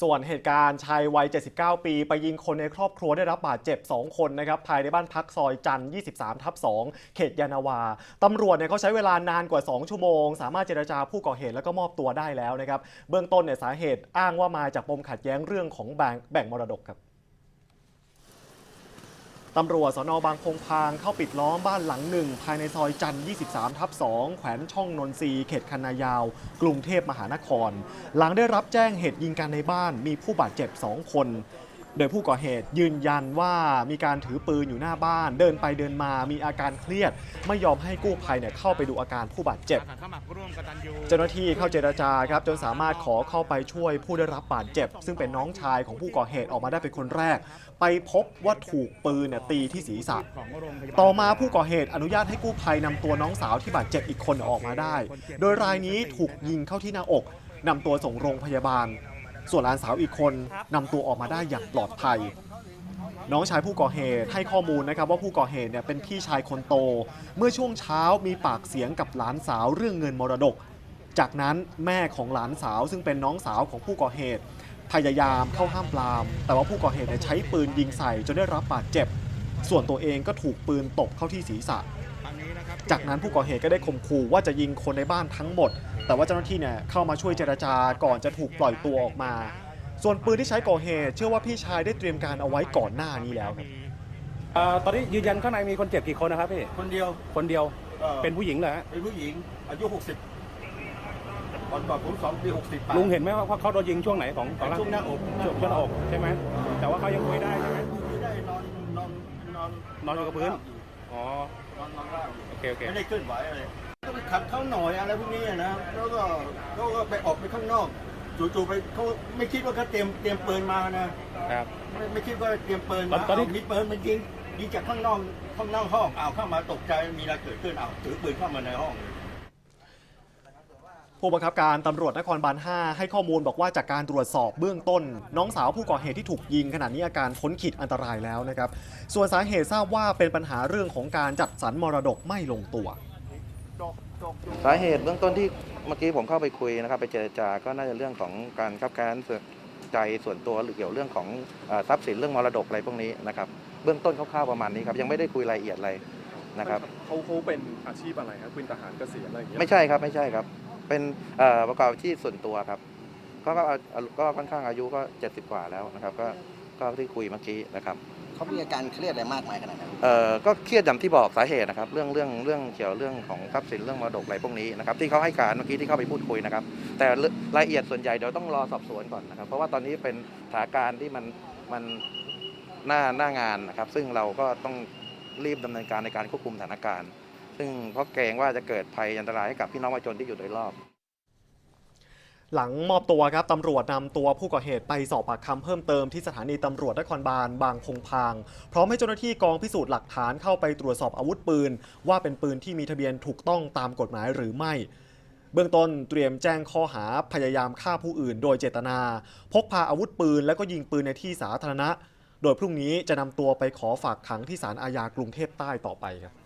ส่วนเหตุการณ์ชายวัย 79 ปี ไปยิงคนในครอบครัวได้รับบาดเจ็บ 2 คนนะครับภายในบ้านพักซอยจันทร์23 ทับ 2 เขตยานาวาตำรวจเนี่ยเขาใช้เวลานานกว่า 2 ชั่วโมง สามารถเจรจาผู้ก่อเหตุแล้วก็มอบตัวได้แล้วนะครับ เบื้องต้นเนี่ยสาเหตุอ้างว่ามาจากปมขัดแย้งเรื่องของแบ่งแบ่งมรดกครับ ตำรวจสนบางพงพางเข้าปิดล้อมบ้านหลังหนึ่ง ภายในซอยจันทร์23 ทับ 2 แขวนช่องนนทรีเขตคันนายาว กรุงเทพมหานคร หลังได้รับแจ้งเหตุยิงกันในบ้านมีผู้บาดเจ็บ 2 คน ดยผู้ก่อเหตุยืนยันว่ามีการถือปืนอยู่หน้าบ้าน เดินไปเดินมามีอาการเครียด ไม่ยอมให้กู้ภัยเนี่ยเข้าไปดูอาการผู้บาดเจ็บอาสาสมัครร่วมกตัญญูเจ้าหน้าที่เข้าเจรจาครับจนสามารถขอเข้าไปช่วยผู้ได้รับบาดเจ็บ ซึ่งเป็นน้องชายของผู้ก่อเหตุออกมาได้เป็นคนแรก ไปพบว่าถูกปืนเนี่ยตีที่ศีรษะของโรงพยาบาลต่อมาผู้ก่อเหตุอนุญาตให้กู้ภัยนำตัวน้องสาวที่บาดเจ็บอีกคนออกมาได้ โดยรายนี้ถูกยิงเข้าที่หน้าอกนำตัวส่งโรงพยาบาล ส่วนหลานสาวอีกคนนำตัวออกมาได้อย่างปลอดภัย น้องชายผู้ก่อเหตุให้ข้อมูลนะครับว่าผู้ก่อเหตุเนี่ยเป็นพี่ชายคนโต เมื่อช่วงเช้ามีปากเสียงกับหลานสาวเรื่องเงินมรดก จากนั้นแม่ของหลานสาวซึ่งเป็นน้องสาวของผู้ก่อเหตุ พยายามเข้าห้ามปราม แต่ว่าผู้ก่อเหตุเนี่ยใช้ปืนยิงใส่จนได้รับบาดเจ็บ ส่วนตัวเองก็ถูกปืนตบเข้าที่ศีรษะ ทางนี้นะครับจากนั้นผู้ก่อเหตุก็ได้ข่มขู่ว่าจะยิงคนในบ้านทั้งหมด แต่ว่าเจ้าหน้าที่เนี่ยเข้ามาช่วยเจรจาก่อนจะถูกปล่อยตัวออกมา ส่วนปืนที่ใช้ก่อเหตุ เชื่อว่าพี่ชายได้เตรียมการเอาไว้ก่อนหน้านี้แล้วครับเอ่อตอนนี้ยืนยันข้างในมีคนเจ็บกี่คนนะครับพี่คนเดียวคนเดียวอ่อเป็นผู้หญิงเหรอฮะเป็นผู้หญิง อายุ 60ก่อนก่อนผมสองปี60ปลุงเห็นไหมว่าว่าเขาโดนยิงช่วงไหนของของร่างช่วงหน้าอกช่วงช่วงหน้าอกใช่ไหมแต่ว่าเขายังคุยได้ใช่ไหม ไม่ได้นอนนอนนอนนอนอยู่กับพื้นอ๋ อ นอนนอนราบอยู่โอเค โอเค ไม่ได้เคลื่อนไหวอะไรก็ไปขัดเขาหน่อยอะไรพวกนี้นะแล้วก็เขาก็ไปออกไปข้างนอกจู่ๆไปเขาไม่คิดว่าเขาเตรียมเตรียมปืนมานะครับ ไม่ไม่คิดว่าเตรียมปืนตอมานตอนนี้ เอามีปืนมันยิงยิงจากข้างนอกข้างนอกห้องอ้าวเข้ามาตกใจมีอะไรเกิดขึ้นอ้าวถือปืนเข้ามาในห้อง ผู้บังคับการตำรวจนครบาล 5 ให้ข้อมูลบอกว่าจากการตรวจสอบเบื้องต้น น้องสาวผู้ก่อเหตุที่ถูกยิงขณะนี้อาการพ้นขีดอันตรายแล้วนะครับ ส่วนสาเหตุทราบว่าเป็นปัญหาเรื่องของการจัดสรรมรดกไม่ลงตัว สาเหตุเบื้องต้นที่เมื่อกี้ผมเข้าไปคุยนะครับ ไปเจรจาก็น่าจะเรื่องของการคับแค้นส่วนใจส่วนตัวหรือเกี่ยวเรื่องของเอ่อทรัพย์สินเรื่องมรดกอะไรพวกนี้นะครับเบื้องต้นคร่าวๆประมาณนี้ครับยังไม่ได้คุยรายละเอียดอะไรนะครับเขาเขาเป็นอาชีพอะไรครับเป็นทหารเกษียณอะไรอย่างเงี้ยไม่ใช่ครับไม่ใช่ครับ เป็นเอ่อประกอบอาชีพส่วนตัวครับก็ก็ก็ก็ค่อนข้างอายุก็ 70 กว่าแล้วนะครับ ก็ก็ที่คุยเมื่อกี้นะครับเขามีอาการเครียดอะไรมากมายขนาดนั้นเอ่อก็เครียดอย่างที่บอกสาเหตุนะครับ เรื่องเรื่องเรื่องเกี่ยวเรื่องของทรัพย์สินเรื่องมรดกอะไรพวกนี้นะครับ ที่เขาให้การเมื่อกี้ที่เข้าไปพูดคุยนะครับ แต่รายละเอียดส่วนใหญ่เดี๋ยวต้องรอสอบสวนก่อนนะครับ เพราะว่าตอนนี้เป็นสถานการณ์ที่มันมันหน้าหน้างานนะครับ ซึ่งเราก็ต้องรีบดำเนินการในการควบคุมสถานการณ์ ซึ่งเพราะเกรงว่าจะเกิดภัยอันตรายให้กับพี่น้องประชาชนที่อยู่โดยรอบหลังมอบตัวครับตำรวจนำตัวผู้ก่อเหตุไปสอบปากคำเพิ่มเติมที่สถานีตำรวจนครบาลบางพงพาง พร้อมให้เจ้าหน้าที่กองพิสูจน์หลักฐานเข้าไปตรวจสอบอาวุธปืน ว่าเป็นปืนที่มีทะเบียนถูกต้องตามกฎหมายหรือไม่ เบื้องต้นเตรียมแจ้งข้อหาพยายามฆ่าผู้อื่น โดยเจตนา พกพาอาวุธปืนแล้วก็ยิงปืนในที่สาธารณะ โดยพรุ่งนี้จะนำตัวไปขอฝากขังที่ศาลอาญากรุงเทพใต้ต่อไปครับ